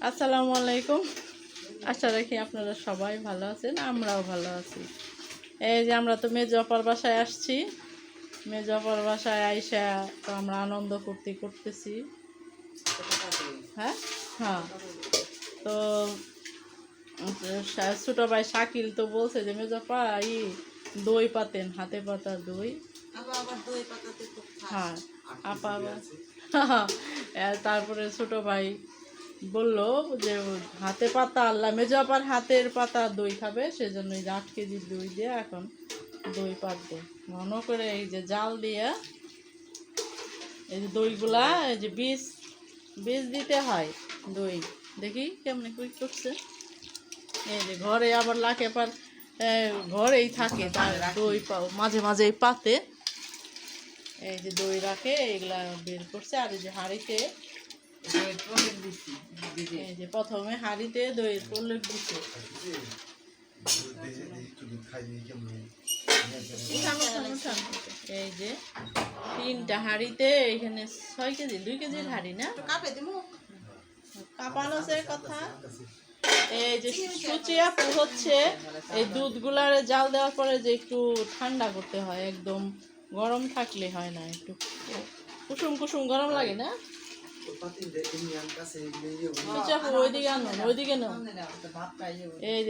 আসসালামু আলাইকুম। আশা রাখি আপনারা সবাই ভালো আছেন আমরাও ভালো আছি। এই যে আমরা তো মেজপার বাসায় আসছি। মেজপার বাসায় আইসা তো আমরা আনন্দ ফুর্তি করতেছি। হ্যাঁ? হ্যাঁ। তো ছোটো ভাই শাকিল তো বলছে যে মেজপা ই দই পাতেন হাতে পাতা দই। হ্যাঁ আপা আবার তারপরে ছোটো ভাই বলল যে, হাতে পাতা আল্লাহ। মেজো আপার হাতের পাতা দই খাবে, সেজন্য এই আট কেজি দই দিয়ে এখন দই পাতবে। ঘন করে এই যে জাল দিয়ে এই যে দইগুলা, এই যে বীজ বীজ দিতে হয় দই। দেখি কেমনে কুই করছে। এই যে ঘরে আবার লাখে পার ঘরেই থাকে তার দই মাঝে মাঝেই পাতে। এই যে দই রাখে, এগুলা বের করছে। আর এই যে হাঁড়িতে প্রথমে দইয়ের প্রলেপ। এই যে তিনটা এখানে ছয় কেজি, দুই কেজির না? কথা। এই যে সুচি আপু হচ্ছে, এই জাল দেওয়ার পরে যে একটু ঠান্ডা করতে হয়, একদম গরম থাকলে হয় না, একটু কুসুম কুসুম গরম লাগে না? এই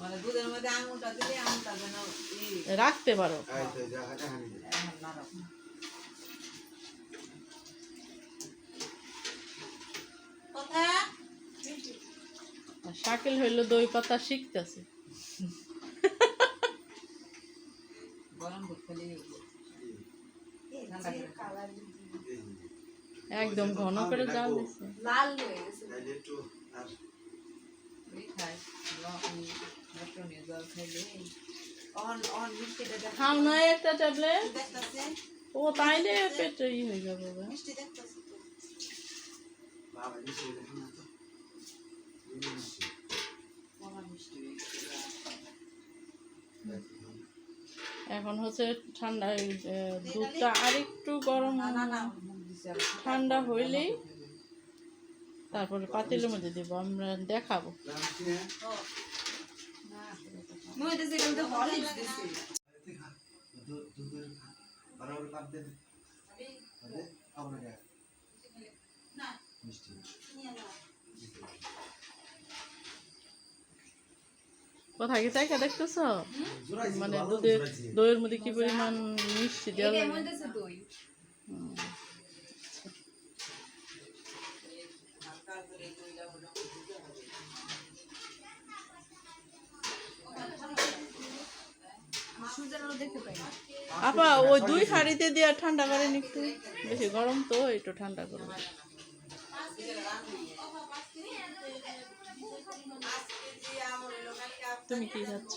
মানে রাখতে পারো শাকিল হইল দই পাতা শিখতেছে গরম করে। একদম ঘন করে জাল দিচ্ছে ওই খায়, ল- ই, লটনের জল খাইলে অন- অন মিষ্টিটা দেখ- খাও না একটা ট্যাবলেট দেখতাছে? ও তাইলে পেটে ই হয়ে যাবে। মিষ্টি দেখতাছে তো? বাবা মিষ্টি হয়ে গেছে। এখন হচ্ছে ঠান্ডা দুধটা আরেকটু গরম না, না, দিছে। ঠান্ডা হইলেই তারপরে পাতিলের মধ্যে দেবো আমরা দেখাবো। কোথায় কি চাইকা দেখতেছ? মানে দুধের দইয়ের মধ্যে কি পরিমাণ মিষ্টি দেওয়া আপা ওই দুই হাঁড়িতে দিয়ে ঠান্ডা করেন একটু। বেশি গরম তো একটু ঠান্ডা করব তুমি কি খাচ্ছ?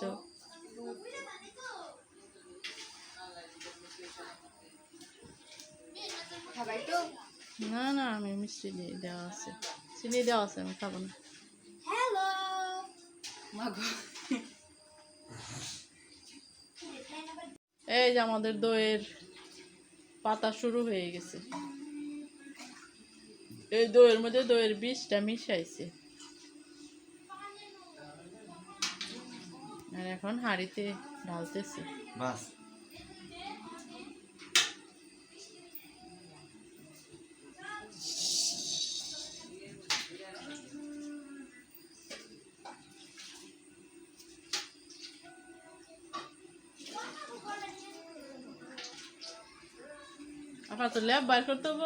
না না আমি মিষ্টি দিয়ে দেওয়া আছে। চিনি দেওয়া আছে আমি খাব না। মাগো। এই যে আমাদের দইয়ের পাতা শুরু হয়ে গেছে। এই দইয়ের মধ্যে দইয়ের বিষটা মিশাইছে। আর এখন হাড়িতে ঢালতেছে। বাস। আপা তো ল্যাব বার করতে হব।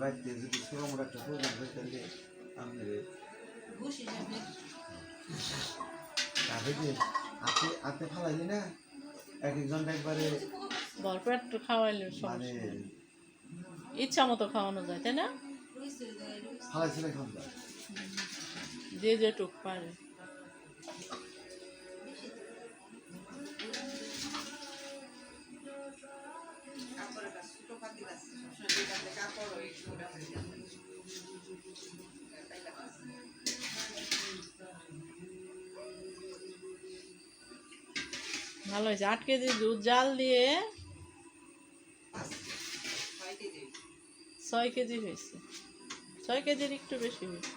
বাড়িতে যদি সুরমর একটা প্রোগ্রাম হয় তাহলে আমি ঘুষ হিসাবে। তাহলে যে হাতে হাতে ফালাইলি না? এক একজন একবারে ভরপেট খাওয়াইলে মানে সমস্যা ইচ্ছা মতো খাওয়ানো যায় তাই না? ফালাইছিল এখন তো যে যেটুক পারে। হাতে কাপড় ভালো হয়েছে। আট কেজি দুধ জাল দিয়ে ছয় কেজি হয়েছে। ছয় কেজির একটু বেশি হয়েছে।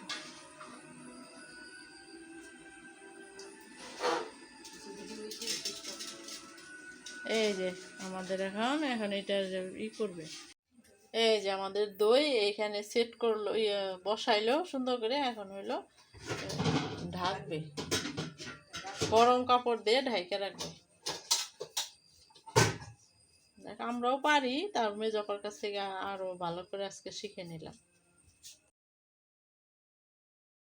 এই যে আমাদের এখন এখন এটা ই করবে। এই যে আমাদের দই এইখানে সেট করল ইয়ে বসাইলো, সুন্দর করে এখন হইল ঢাকবে। গরম কাপড় দিয়ে ঢাইকে রাখবে। দেখ আমরাও পারি তার মেজপার কাছ থেকে আরও ভালো করে আজকে শিখে নিলাম।